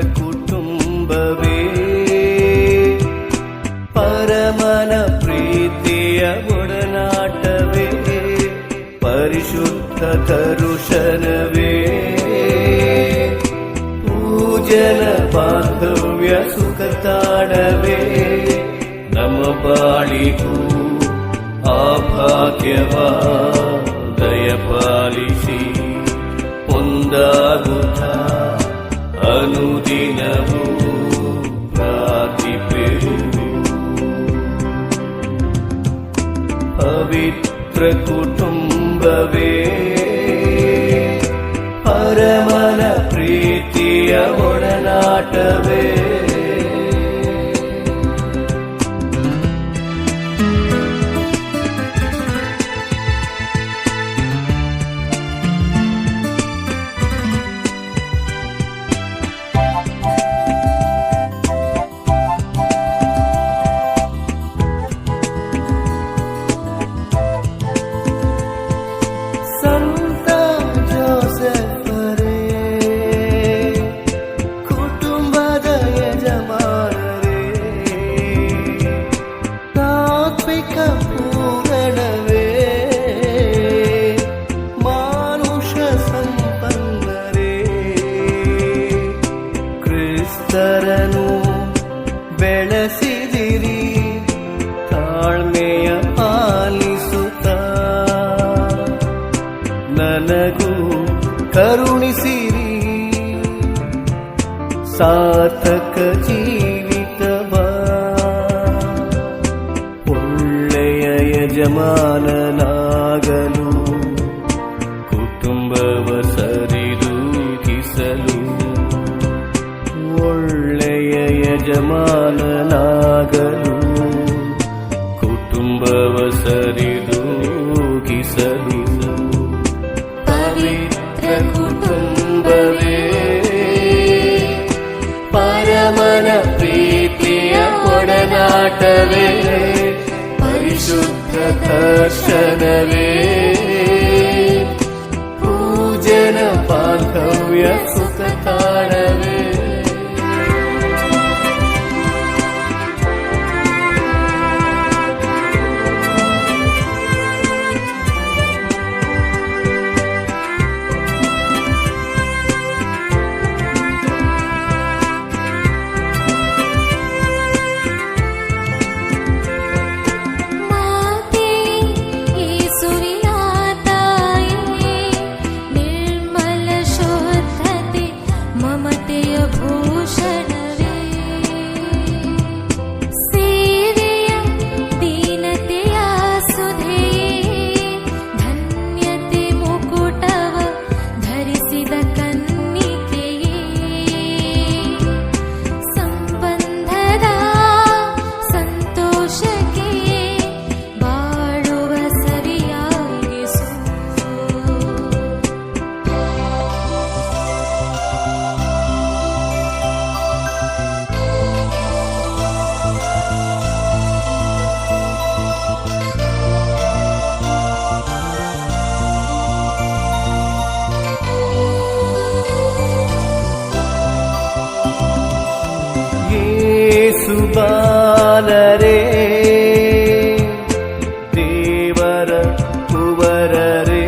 ಕುಟುಂಬವೇ. ಪರಮನ ಪ್ರೀತಿಯ ಒಡನಾಟವೇ. ಪರಿಶುದ್ಧ ತರುಷನವೇ ಪೂಜನ ಬಾಂಧವ್ಯ ಸುಖತಾಡವೇ. ನಮ್ಮ ಬಾಳಿಗೂ ಆ ಭಾಗ್ಯವಾ ದಯಪಾಲಿಸಿ. ಒಂದಾಗುತ್ತಾ ಅನುದಿನವೂ ಪ್ರಾರ್ಥಿಪೆರು ಪವಿತ್ರ ಕುಟುಂಬವೇ ಪರಮನ ಪ್ರೀತಿಯ ಒಡನಾಟವೇ ನನಗೂ ಕರುಣಿಸಿರಿ. ಸಾರ್ಥಕ ಜೀವಿತವ. ಒಳ್ಳೆಯ ಯಜಮಾನನಾಗಲು ಕುಟುಂಬವ ಸರಿದೂಗಿಸಲು ಒಳ್ಳೆಯ ಯಜಮಾನನಾಗಲು ಕುಟುಂಬವ ಸರಿದೂಗಿಸಲು ಪವಿತ್ರ ಕುಟುಂಬವೇ ಪರಮನ ಪ್ರೀತಿಯ ಒಡನಾಟವೇ ಪರಿಶುದ್ಧ ದರ್ಶನವೇ ಬಾಲರೇ ದೇವರ ಕುವರರೇ.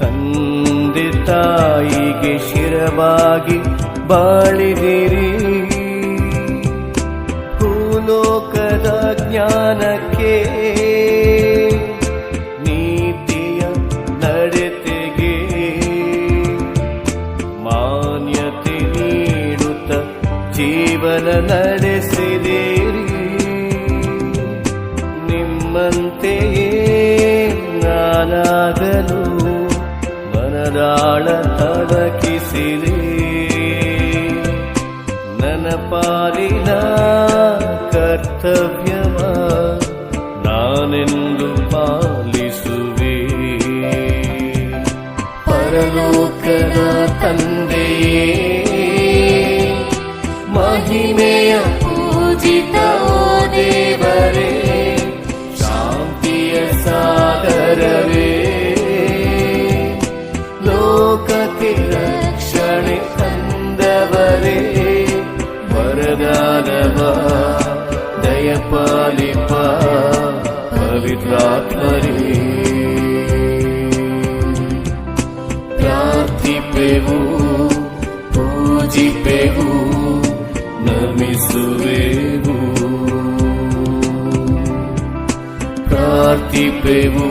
ತಂದೆ ತಾಯಿಗೆ ಶಿರವಾಗಿ ಬಾಳಿದಿರಿ. ಭೂಲೋಕದ ಜ್ಞಾನಕ್ಕೆ ಜೀವನ ನಡೆಸಿದಿರಿ. ನಿಮ್ಮಂತೆಯೇ ನಾನಾಗಲು ಮನದಾಳ ತಡಕಿಸಿರಿ. ನನ್ನ ಪಾಲಿನ ಕರ್ತವ್ಯವ ನಾನೆಂದು ಪಾಲಿಸುವೆ. ಪರಲೋಕದ ತಂದೆಯೇ ूजि को देवरे शान्तिय शान्ति सागरवे लोकतिरक्षण रे वरदा दयपालिपा पवित्रात्मरि ನಮಿಸುವೆವು ಪ್ರಾರ್ಥಿಪೆವು